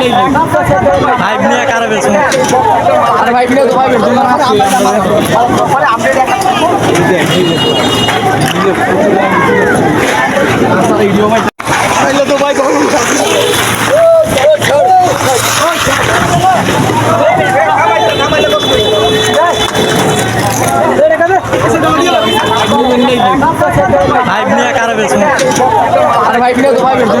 five নিয়ে কারে বেছো আরে ভাই তো ভাই নিয়ে কারে বেছো আরে ভাই ভিডিও তো ভাই ভিডিও